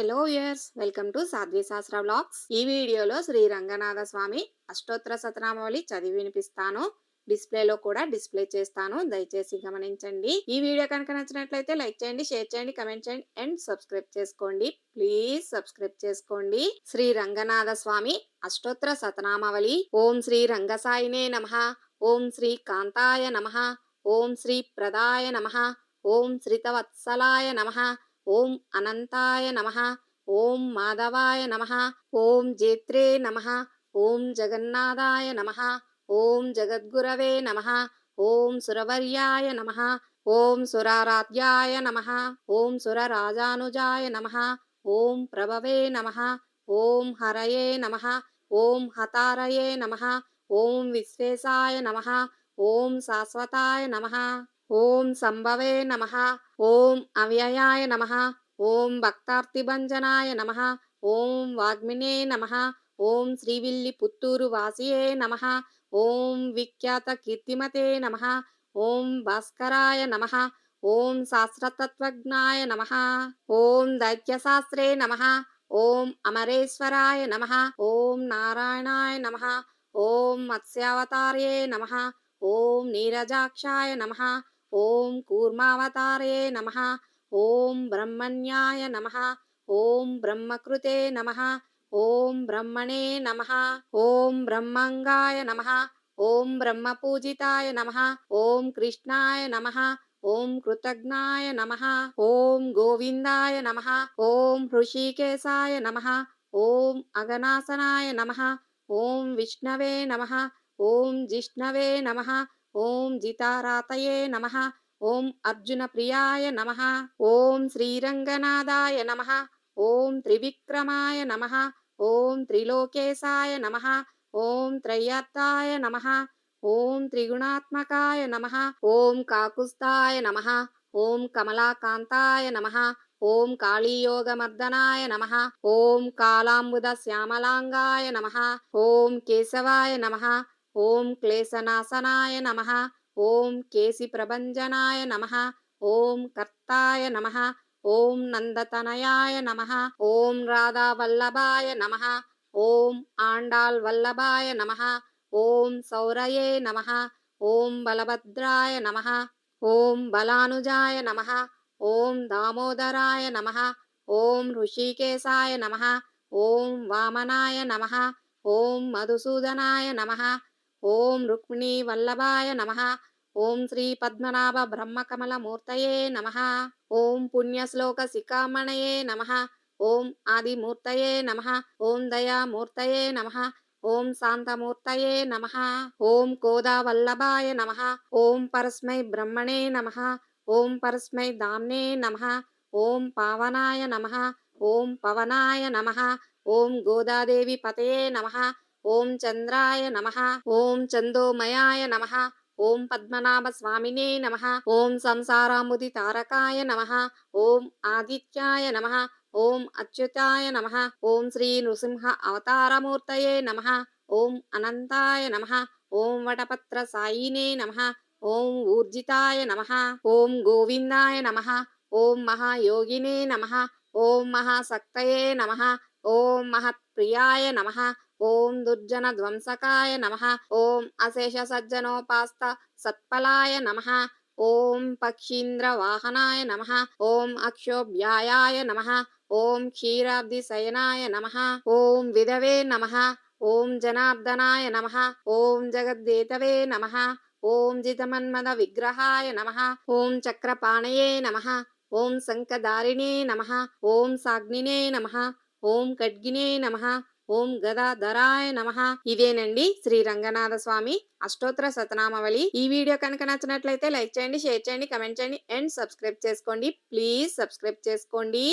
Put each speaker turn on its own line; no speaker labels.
Hello viewers welcome to Sadhvi Shastra blogs ఈ వీడియోలో శ్రీ రంగనాథ స్వామి అష్టోత్తర సతనామావళి చదివి వినిపిస్తాను. డిస్ప్లేలో కూడా డిస్ప్లే చేస్తాను. దయచేసి గమనించండి. ఈ వీడియో కనుక నచ్చినట్లయితే లైక్ చేయండి షేర్ చేయండి కమెంట్ చేయండి అండ్ సబ్స్క్రైబ్ చేసుకోండి. ప్లీజ్ సబ్స్క్రైబ్ చేసుకోండి. శ్రీ రంగనాథ స్వామి అష్టోత్తర సతనామావళి ఓం శ్రీ రంగసాయినే నమ. ఓం శ్రీ కాంతాయ నమ. ఓం శ్రీ ప్రదాయ నమ. ఓం శ్రీతవత్సలాయ నమ. ఓం అనంతాయ నమ ఓం మాధవాయ నమ ఓం జేత్రే నమ ఓం జగన్నాథాయ నమ ఓం జగద్గురవే నమ ఓం సురవర్యాయ నమ ఓం సురారాధ్యాయ నమ ఓం సురరాజానుజాయ నమ ఓం ప్రభవే నమ ఓం హరయే నమ ఓం హతారయే నమ ఓం విశ్వేశాయ నమ ఓం శాశ్వతాయ నమ ఓం సంభవే నమ ఓం అవ్యయాయ నమ ఓం భక్తార్తిభంజనాయ నమ ఓం వాగ్మినే నమ ఓం శ్రీవిల్లి పుత్తూరు వాసియే నమ ఓం విఖ్యాత కీర్తిమతే నమ ఓం భాస్కరాయ నమ ఓం శాస్త్రతత్వజ్ఞాయ నమ ఓం దైత్యశాస్త్రే నమ ఓం అమరేశ్వరాయ నమ ఓం నారాయణాయ నమ ఓం మత్స్యావతార్యే నమ ఓం నీరజాక్షాయ నమ ఓం కూర్మావతారే నమ ఓం బ్రహ్మణ్యాయ నమ ఓం బ్రహ్మకృతే నమ ఓం బ్రహ్మణే నమ ఓం బ్రహ్మంగాయ నమ ఓం బ్రహ్మపూజితాయ నమ ఓం కృష్ణాయ నమ ఓం కృతజ్ఞాయ నమ ఓం గోవిందాయ నమ ఓం హృషికేశాయ నమ ఓం అగనాసనాయ నమ ఓం విష్ణవే నమ ఓం జిష్ణవే నమ ఓం జితారాతయే నమ ఓం అర్జున ప్రియాయ నమ ఓం శ్రీరంగనాథాయ నమ ఓం త్రివిక్రమాయ నమ ఓం త్రిలోకేశాయ నమ ఓం త్రయ్యర్థాయ నమ ఓం త్రిగుణాత్మకాయ నమ ఓం కాకుస్థాయ నమ ఓం కమలాకాంతాయ నమ ఓం కాళీయోగమర్దనాయ నమ ఓం కాళాంబుద శ్యామలాంగాయ నమ ఓం కేశవాయ నమ ఓం క్లేశనాశనాయ నమ ఓం కేసి ప్రభంజనాయ నమ ఓం కర్తాయ నమ ఓం నందతనయాయ నమ ఓం రాధావల్లభాయ నమ ఓం ఆండాల్ వల్లభాయ నమ ఓం సౌరయే నమ ఓం బలభద్రాయ నమ ఓం బలానుజాయ నమ ఓం దామోదరాయ నమ ఓం ఋషికేశాయ నమ ఓం వామనాయ నమ ఓం మధుసూదనాయ నమ ఓం రుక్మిణీ వల్లభాయ నమ ఓం శ్రీ పద్మనాభ బ్రహ్మకమల మూర్తయే నమ ఓం పుణ్యశ్లోక శిఖామణయే నమ ఓం ఆదిమూర్తయే నమ ఓం దయామూర్తయే నమ ఓం శాంతమూర్తయే నమ ఓం కోదావల్లభాయ నమ ఓం పరస్మై బ్రహ్మణే నమ ఓం పరస్మై దామ్నే నమ ఓం పావనాయ నమ ఓం పవనాయ నమ ఓం గోదాదేవి పతయే నమ ఓం చంద్రాయ నమ ఓం చందోమయాయ నమ ఓం పద్మనాభ స్వామినే నమ ఓం సంసారాముది తారకాయ నమ ఓం ఆదిత్యాయ నమ ఓం అచ్యుతాయ నమ ఓం శ్రీ నృసింహ అవతారమూర్తయే నమ ఓం అనంతాయ నమ ఓం వటపత్ర సాయినే నమ ఓం ఊర్జితాయ నమ ఓం గోవిందాయ నమ ఓం మహాయోగినే నమ ఓం మహాసక్తయే నమ ఓం మహత్ప్రియాయ నమ ఓం దుర్జన ధ్వంసకాయ నమ ఓం అశేష సజ్జనోపాస్త సత్ఫలాయ నమ ఓం పక్షీంద్ర వాహనాయ నమ ఓం అక్షోభ్యాయాయ నమ ఓం క్షీరాబ్ది శయనాయ నమ ఓం విధవే నమ ఓం జనార్దనాయ నమ ఓం జగద్దేతవే నమ ఓం జితమన్మద విగ్రహాయ నమ ఓం చక్రపాణయే నమ ఓం శంఖదారిణే నమ ఓం సాగ్నినే నమ ఓం ఖడ్గినే నమ ఓం గదాధరాయ నమ. ఇదేనండి శ్రీ రంగనాథ స్వామి అష్టోత్తర సతనామవళి. ఈ వీడియో కనుక నచ్చినట్లయితే లైక్ చేయండి షేర్ చేయండి కమెంట్ చేయండి అండ్ సబ్స్క్రైబ్ చేసుకోండి. ప్లీజ్ సబ్స్క్రైబ్ చేసుకోండి.